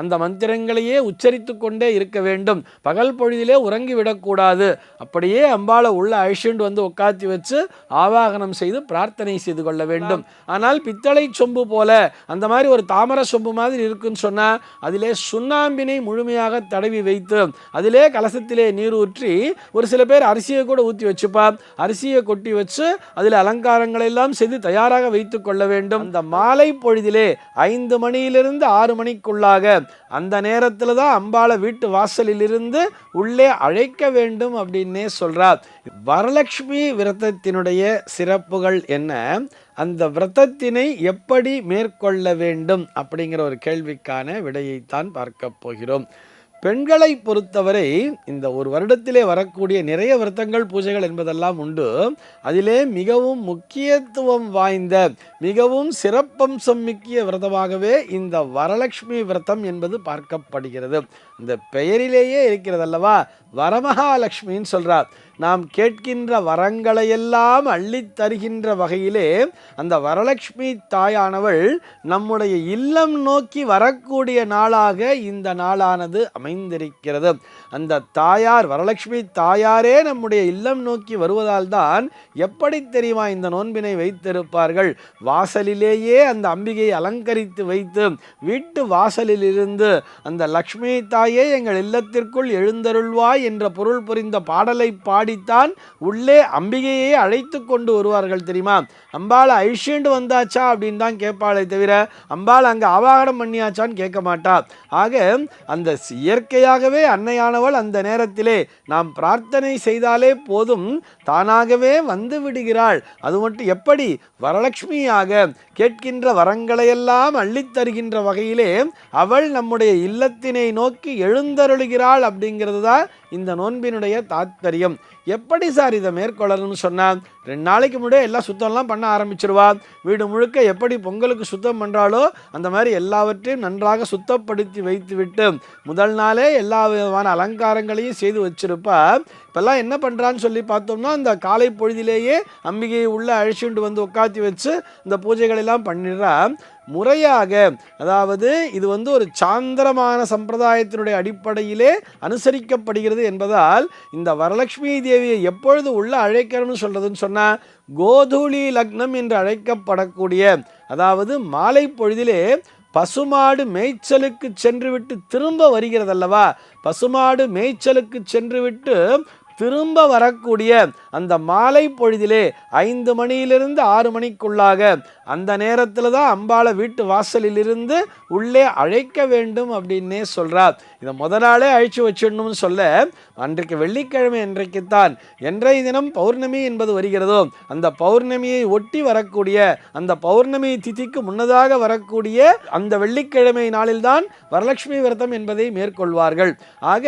அந்த மந்திரங்களையே உச்சரித்து கொண்டே இருக்க வேண்டும். பகல் பொழுதிலே உறங்கி விடக்கூடாது. அப்படியே அம்பாளை உள்ள அழிச்சுண்டு வந்து உட்காத்தி வச்சு ஆவாகனம் செய்து பிரார்த்தனை செய்து கொள்ள வேண்டும். ஆனால் பித்தளை சொம்பு போல அந்த மாதிரி ஒரு தாமர சொம்பு மாதிரி இருக்குன்னு சொன்னால் அதிலே சுண்ணாம்பினை முழுமையாக தடவி வைத்து அதிலே கலசத்திலே நீர் ஊற்றி ஒரு சில பேர் அரிசியை கூட ஊற்றி வச்சுப்பா. அரிசியை கொட்டி வச்சு அதில் அலங்காரங்களை எல்லாம் செய்து தயாராக வைத்து கொள்ள வேண்டும். இந்த மாலை பொழுதிலே ஐந்து மணியிலிருந்து ஆறு மணிக்குள்ளாக அந்த நேரத்தில் தான் அம்பாளை வீட்டு வாசலிலிருந்து உள்ளே அழைக்க வேண்டும் அப்படின்னே சொல்கிறார் வரலட்சுமி விரதத்தினுடைய சிறப்புகள் என்ன? அந்த விரதத்தினை எப்படி மேற்கொள்ள வேண்டும் அப்படிங்கிற ஒரு கேள்விக்கான விடையைத்தான் பார்க்க போகிறோம். பெண்களை பொறுத்தவரை இந்த ஒரு வருடத்திலே வரக்கூடிய நிறைய விரதங்கள் பூஜைகள் என்பதெல்லாம் உண்டு. அதிலே மிகவும் முக்கியத்துவம் வாய்ந்த மிகவும் சிறப்பம்சம் மிக்கிய விரதமாகவே இந்த வரலட்சுமி விரதம் என்பது பார்க்கப்படுகிறது. இந்த பெயரிலேயே இருக்கிறதல்லவா? வரமகாலட்சுமின்னு சொல்கிறார் நாம் கேட்கின்ற வரங்களையெல்லாம் அள்ளித் தருகின்ற வகையிலே அந்த வரலட்சுமி தாயானவள் நம்முடைய இல்லம் நோக்கி வரக்கூடிய நாளாக இந்த நாளானது அமைந்திருக்கிறது. அந்த தாயார் வரலட்சுமி தாயாரே நம்முடைய இல்லம் நோக்கி வருவதால் தான் எப்படி தெரியுமா இந்த நோன்பினை வைத்திருப்பார்கள்? வாசலிலேயே அந்த அம்பிகையை அலங்கரித்து வைத்து வீட்டு வாசலிலிருந்து அந்த லக்ஷ்மி தாயே எங்கள் இல்லத்திற்குள் எழுந்தருள்வாய் என்ற பொருள் புரிந்த பாடலை பாடித்தான் உள்ளே அம்பிகையை அழைத்து கொண்டு வருவார்கள் தெரியுமா? அம்பாள் ஐஷியண்டு வந்தாச்சா அப்படின்னு தான் கேட்பாளே தவிர அம்பாள் அங்கே ஆவாகனம் பண்ணியாச்சான்னு கேட்க மாட்டா. ஆக அந்த இயற்கையாகவே அன்னையானவள் அந்த நேரத்திலே நாம் பிரார்த்தனை செய்தாலே போதும் தானாகவே வந்து விடுகிறாள். அது மட்டும் எப்படி? வரலட்சுமியாக கேட்கின்ற வரங்களையெல்லாம் அள்ளித் தருகின்ற வகையிலே அவள் நம்முடைய இல்லத்தினை நோக்கி எழுந்தருளுகிறாள் அப்படிங்கிறது தான் இந்த நோன்பினுடைய தாத்பரியம். எப்படி சார் இதை மேற்கொள்ளணும்னு சொன்னால் ரெண்டு நாளைக்கு முன்னாடியே எல்லாம் சுத்தம்லாம் பண்ண ஆரம்பிச்சிருவா. வீடு முழுக்க எப்படி பொங்கலுக்கு சுத்தம் பண்ணுறாளோ அந்த மாதிரி எல்லாவற்றையும் நன்றாக சுத்தப்படுத்தி வைத்துவிட்டு முதல் நாளே எல்லா விதமான அலங்காரங்களையும் செய்து வச்சிருப்பா இப்போல்லாம் என்ன பண்ணுறான்னு சொல்லி பார்த்தோம்னா இந்த காலை பொழுதிலேயே அம்பிகையை உள்ளே அழைச்சிட்டு வந்து உட்காத்தி வச்சு இந்த பூஜைகளெல்லாம் பண்ணிடுறா முறையாக அதாவது இது வந்து ஒரு சாந்திரமான சம்பிரதாயத்தினுடைய அடிப்படையிலே அனுசரிக்கப்படுகிறது என்பதால் இந்த வரலட்சுமி தேவியை எப்பொழுது உள்ள அழைக்கிறோம்னு சொல்றதுன்னு சொன்னால் கோதூளி லக்னம் என்று அழைக்கப்படக்கூடிய அதாவது மாலை பொழுதிலே பசுமாடு மேய்ச்சலுக்கு சென்று விட்டு திரும்ப வருகிறதல்லவா? பசுமாடு மேய்ச்சலுக்கு சென்று விட்டு திரும்ப வரக்கூடிய அந்த மாலை பொழுதிலே ஐந்து மணியிலிருந்து ஆறு மணிக்குள்ளாக அந்த நேரத்தில் தான் அம்பாளை வீட்டு வாசலிலிருந்து உள்ளே அழைக்க வேண்டும் அப்படின்னே சொல்றார். இதை முத நாளே அழிச்சு வச்சிடணும்னு சொல்ல அன்றைக்கு வெள்ளிக்கிழமை இன்றைக்குத்தான் என்றைய தினம் பௌர்ணமி என்பது வருகிறதோ அந்த பௌர்ணமியை ஒட்டி வரக்கூடிய அந்த பௌர்ணமி திதிக்கு முன்னதாக வரக்கூடிய அந்த வெள்ளிக்கிழமை நாளில்தான் வரலட்சுமி விரதம் என்பதை மேற்கொள்வார்கள். ஆக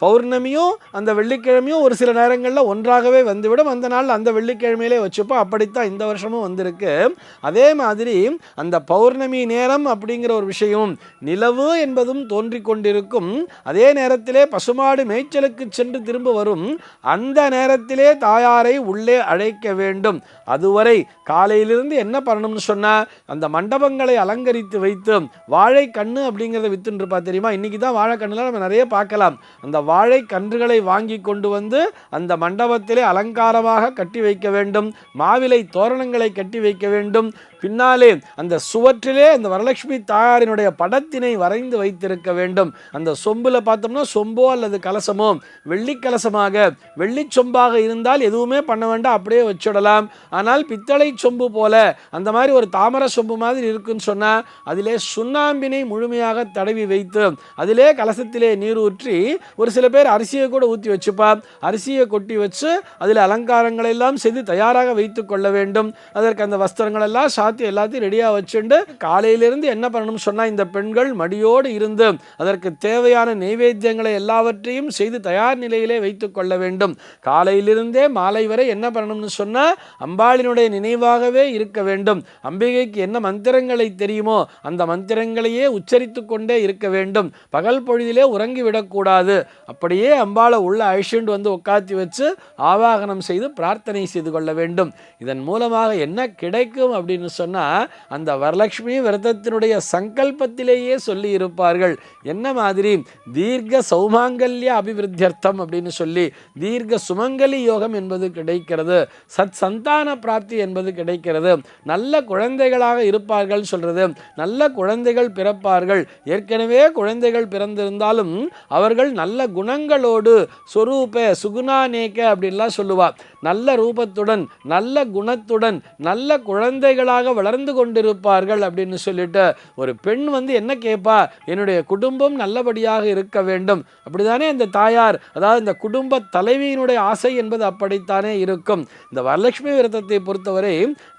பௌர்ணமியும் அந்த வெள்ளிக்கிழமையும் ஒரு சில நேரங்களில் ஒன்றாகவே வந்துவிடும். அந்த நாள் அந்த வெள்ளிக்கிழமையிலே வச்சுப்போம் அப்படித்தான் இந்த வருஷமும் வந்திருக்கு. அதே மாதிரி அந்த பௌர்ணமி நேரம் அப்படிங்கிற ஒரு விஷயம் நிலவு என்பதும் தோன்றி கொண்டிருக்கும் அதே நேரத்திலே பசுமாடு மேய்ச்சலுக்கு சென்று திரும்ப வரும் அந்த நேரத்திலே தாயாரை உள்ளே அழைக்க வேண்டும். அதுவரை காலையிலிருந்து என்ன பண்ணணும்னு சொன்னால் அந்த மண்டபங்களை அலங்கரித்து வைத்து வாழை கண்ணு அப்படிங்கிறத வித்துன்ருப்பா தெரியுமா? இன்றைக்கி தான் வாழை நம்ம நிறைய பார்க்கலாம். அந்த வாழை கன்றுகளை வாங்கி கொண்டு வந்து அந்த மண்டபத்திலே அலங்காரமாக கட்டி வைக்க வேண்டும். மாவிலை தோரணங்களை கட்டி வைக்க வேண்டும். பின்னாலே அந்த சுவற்றிலே அந்த வரலட்சுமி தாயாரினுடைய படத்தினை வரைந்து வைத்திருக்க வேண்டும். அந்த சொம்பில் பார்த்தோம்னா சொம்போ அல்லது கலசமோ வெள்ளி கலசமாக வெள்ளி சொம்பாக இருந்தால் எதுவுமே பண்ண வேண்டாம் அப்படியே வச்சுடலாம். ஆனால் பித்தளை சொம்பு போல அந்த மாதிரி ஒரு தாமர சொம்பு மாதிரி இருக்குன்னு சொன்னால் அதிலே சுண்ணாம்பினை முழுமையாக தடவி வைத்து அதிலே கலசத்திலே நீர் ஊற்றி ஒரு சில பேர் அரிசியை கூட ஊற்றி வச்சுப்பா. அரிசியை கொட்டி வச்சு அதில் அலங்காரங்களை எல்லாம் செய்து தயாராக வைத்து கொள்ள வேண்டும். அதற்கு அந்த வஸ்திரங்களெல்லாம் சா எல்லாத்தையும் எல்லாத்தையும் ரெடியாக வச்சுண்டு காலையிலிருந்து என்ன பண்ணணும்னு சொன்னால் இந்த பெண்கள் மடியோடு இருந்து அதற்கு தேவையான நெய்வேத்தியங்களை எல்லாவற்றையும் செய்து தயார் நிலையிலே வைத்து கொள்ள வேண்டும். காலையிலிருந்தே மாலை வரை என்ன பண்ணணும்னு சொன்னால் அம்பாளினுடைய நினைவாகவே இருக்க வேண்டும். அம்பிகைக்கு என்ன மந்திரங்களை தெரியுமோ அந்த மந்திரங்களையே உச்சரித்து கொண்டே இருக்க வேண்டும். பகல் பொழுதிலே உறங்கி விடக்கூடாது. அப்படியே அம்பாளை உள்ள அழிச்சுண்டு வந்து உட்காத்தி வச்சு ஆவாகனம் செய்து பிரார்த்தனை செய்து கொள்ள வேண்டும். இதன் மூலமாக என்ன கிடைக்கும் அப்படின்னு சொன்னால் அந்த வரலட்சுமி விரதத்தினுடைய சங்கல்பத்திலேயே சொல்லி இருப்பார்கள். என்ன மாதிரி? தீர்க்க சௌமாங்கல்ய அபிவிருத்தியர்த்தம் அப்படின்னு சொல்லி தீர்க்க சுமங்கலி யோகம் என்பது கிடைக்கிறது. சத் சந்தான பிராப்தி என்பது கிடைக்கிறது. நல்ல குழந்தைகளாக இருப்பார்கள் சொல்றது. நல்ல குழந்தைகள் பிறப்பார்கள். ஏற்கனவே குழந்தைகள் பிறந்திருந்தாலும் அவர்கள் நல்ல குணங்களோடு சொரூப சுகுணானேக்க அப்படின்லாம் சொல்லுவாள் நல்ல ரூபத்துடன் நல்ல குணத்துடன் நல்ல குழந்தைகளாக வளர்ந்து கொண்டிருப்பார்கள் அப்படின்னு சொல்லிட்டு ஒரு பெண் வந்து என்ன கேட்பா என்னுடைய குடும்பம் நல்லபடியாக இருக்க வேண்டும். அப்படிதானே இந்த தாயார்? அதாவது இந்த குடும்ப தலைவியினுடைய ஆசை என்பது அப்படித்தானே இருக்கும். இந்த வரலட்சுமி விரதத்தை பொறுத்தவரை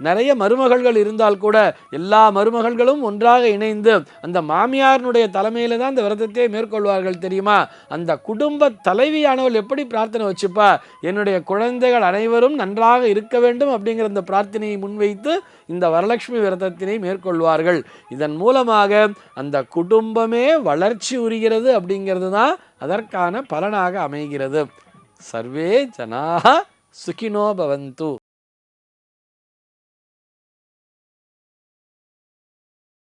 நிறைய மருமகள்கள் இருந்தால் கூட எல்லா மருமகள்களும் ஒன்றாக இணைந்து அந்த மாமியாரினுடைய தலைமையில் தான் இந்த விரதத்தை மேற்கொள்வார்கள் தெரியுமா? அந்த குடும்ப தலைவியானவள் எப்படி பிரார்த்தனை வச்சுப்பா? என்னுடைய குழந்தைகள் அனைவரும் நன்றாக இருக்க வேண்டும் அப்படிங்கிற அந்த பிரார்த்தனையை முன்வைத்து இந்த வரலட்சுமி விரதத்தினை மேற்கொள்வார்கள். இதன் மூலமாக அந்த குடும்பமே வளர்ச்சி உரிகிறது அப்படிங்கிறது தான் அதற்கான பலனாக அமைகிறது. சர்வே ஜனாக சுகினோ பவந்து.